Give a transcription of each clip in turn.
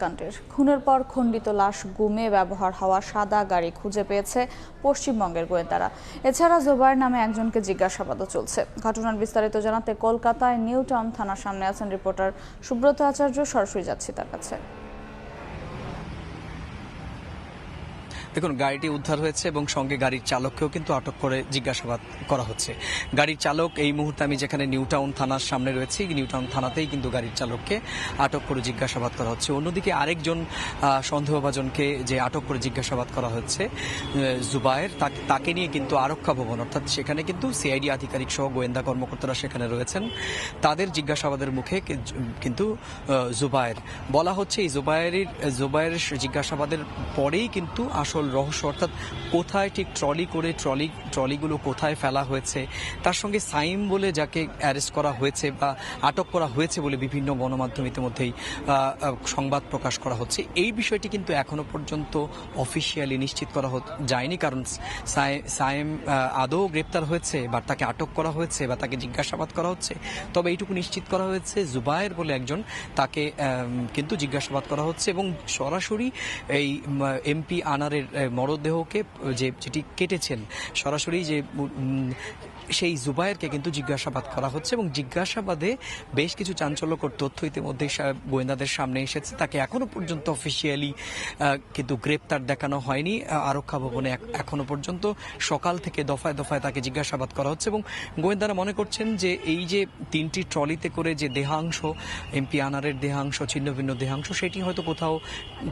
কাণ্ডের। খুনের পর খণ্ডিত লাশ গুমে ব্যবহার হওয়া সাদা গাড়ি খুঁজে পেয়েছে পশ্চিমবঙ্গের গোয়েন্দারা। এছাড়া জোবায়ের নামে একজনকে জিজ্ঞাসাবাদও চলছে। ঘটনার বিস্তারিত জানাতে কলকাতায় নিউ টাউন থানার সামনে আছেন রিপোর্টার সুব্রত আচার্য। সরাসরি যাচ্ছি তার কাছে। দেখুন, গাড়িটি উদ্ধার হয়েছে এবং সঙ্গে গাড়ির চালককেও কিন্তু আটক করে জিজ্ঞাসাবাদ করা হচ্ছে। গাড়ির চালক এই মুহূর্তে আমি যেখানে নিউ টাউন থানার সামনে রয়েছি নিউ টাউন থানাতেই কিন্তু গাড়ির চালককে আটক করে জিজ্ঞাসাবাদ করা হচ্ছে। অন্যদিকে আরেকজন সন্দেহভাজনকে যে আটক করে জিজ্ঞাসাবাদ করা হচ্ছে জুবায়ের তাকে- নিয়ে কিন্তু আরক্ষা ভবন, অর্থাৎ সেখানে কিন্তু সিআইডি আধিকারিক সহ গোয়েন্দা কর্মকর্তারা সেখানে রয়েছেন। তাদের জিজ্ঞাসাবাদের মুখে কিন্তু জুবায়ের। বলা হচ্ছে এই জুবায়ের জুবায়ের জিজ্ঞাসাবাদের পরেই কিন্তু আসল রহস্য, অর্থাৎ কোথায় ঠিক ট্রলি করে ট্রলি, ট্রলিগুলো কোথায় ফেলা হয়েছে, তার সঙ্গে সাইম বলে যাকে অ্যারেস্ট করা হয়েছে বা আটক করা হয়েছে বলে বিভিন্ন গণমাধ্যম ইতিমধ্যেই সংবাদ প্রকাশ করা হচ্ছে, এই বিষয়টি কিন্তু এখনও পর্যন্ত অফিসিয়ালি নিশ্চিত করা যায়নি, কারণ সাইম আদৌ গ্রেপ্তার হয়েছে বা তাকে আটক করা হয়েছে বা তাকে জিজ্ঞাসাবাদ করা হচ্ছে, তবে এইটুকু নিশ্চিত করা হয়েছে, জুবায়ের বলে একজন তাকে কিন্তু জিজ্ঞাসাবাদ করা হচ্ছে এবং সরাসরি এই এমপি আনারের মরদেহকে, যে যেটি কেটেছেন, সরাসরি যে সেই জুবায়েরকে কিন্তু জিজ্ঞাসাবাদ করা হচ্ছে এবং জিজ্ঞাসাবাদে বেশ কিছু চাঞ্চল্যকর তথ্য ইতিমধ্যে গোয়েন্দাদের সামনে এসেছে। তাকে এখনও পর্যন্ত অফিসিয়ালি কিন্তু গ্রেপ্তার দেখানো হয়নি। আরক্ষা ভবনে এখনও পর্যন্ত সকাল থেকে দফায় দফায় তাকে জিজ্ঞাসাবাদ করা হচ্ছে এবং গোয়েন্দারা মনে করছেন যে এই যে তিনটি ট্রলিতে করে যে দেহাংশ এমপি আনারের দেহাংশ ছিন্ন ভিন্ন দেহাংশ, সেটি হয়তো কোথাও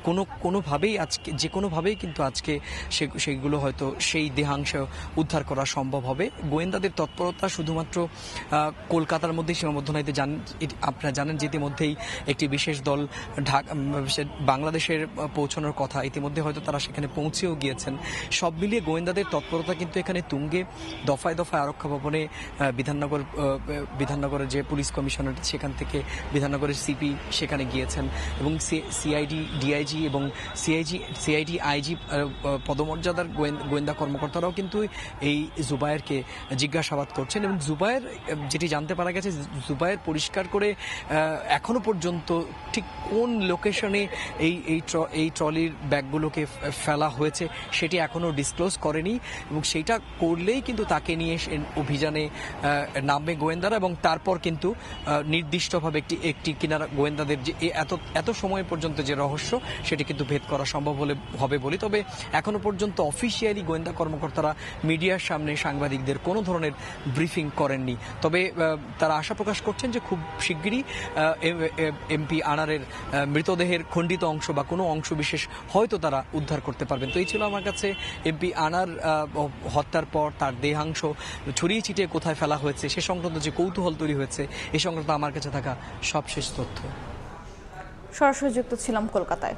কোনো, কোনোভাবেই আজকে, যে কোনোভাবেই কিন্তু আজকে সে সেইগুলো হয়তো সেই দেহাংশ উদ্ধার করা সম্ভব হবে। গোয়েন্দাদের তৎপরতা শুধুমাত্র কলকাতার মধ্যেই সীমাবদ্ধ নয় আপনারা জানেন যে ইতিমধ্যেই একটি বিশেষ দল ঢাকা বাংলাদেশের পৌঁছানোর কথা। ইতিমধ্যে হয়তো তারা সেখানে পৌঁছেও গিয়েছেন। সব মিলিয়ে গোয়েন্দাদের তৎপরতা কিন্তু এখানে তুঙ্গে। দফায় দফায় আরক্ষা ভবনে বিধাননগর বিধাননগরের যে পুলিশ কমিশনার সেখান থেকে বিধাননগরের সিপি সেখানে গিয়েছেন। এবং সিআইডি, ডিআইজি এবং সিআইজি, সিআইডি, আইজি পদমর্যাদার গোয়েন- গোয়েন্দা কর্মকর্তারাও কিন্তু এই জুবায়েরকে জিজ্ঞাসাবাদ করছেন এবং জুবায়ের, যেটি জানতে পারা গেছে জুবায়ের পরিষ্কার করে এখনও পর্যন্ত ঠিক কোন লোকেশনে এই এই ট্র- এই ট্রলির ব্যাগগুলোকে ফেলা হয়েছে সেটি এখনও ডিসক্লোজ করেনি এবং সেইটা করলেই কিন্তু তাকে নিয়ে অভিযানে নামবে গোয়েন্দারা এবং তারপর কিন্তু নির্দিষ্টভাবে একটি একটি কিনারা গোয়েন্দাদের যে এত এত সময় পর্যন্ত যে রহস্য সেটি কিন্তু ভেদ করা সম্ভব হলে, হবে বলি। তবে এখনও পর্যন্ত অফিসিয়ালি গোয়েন্দা কর্মকর্তারা মিডিয়ার সামনে সাংবাদিকদের কোনো ধরনের ব্রিফিং করেননি। তবে তারা আশা প্রকাশ করছেন যে খুব শিগগিরই এমপি আনারের মৃতদেহের খণ্ডিত অংশ বা কোনো অংশ বিশেষ হয়তো তারা উদ্ধার করতে পারবেন। তো এই ছিল আমার কাছে এমপি আনার হত্যার পর তার দেহাংশ। ছড়িয়ে ছিটিয়ে কোথায় ফেলা হয়েছে, সে সংক্রান্ত যে কৌতূহল তৈরি হয়েছে, এ সংক্রান্ত আমার কাছে থাকা সবশেষ তথ্য। সরাসরি যুক্ত ছিলাম কলকাতায়।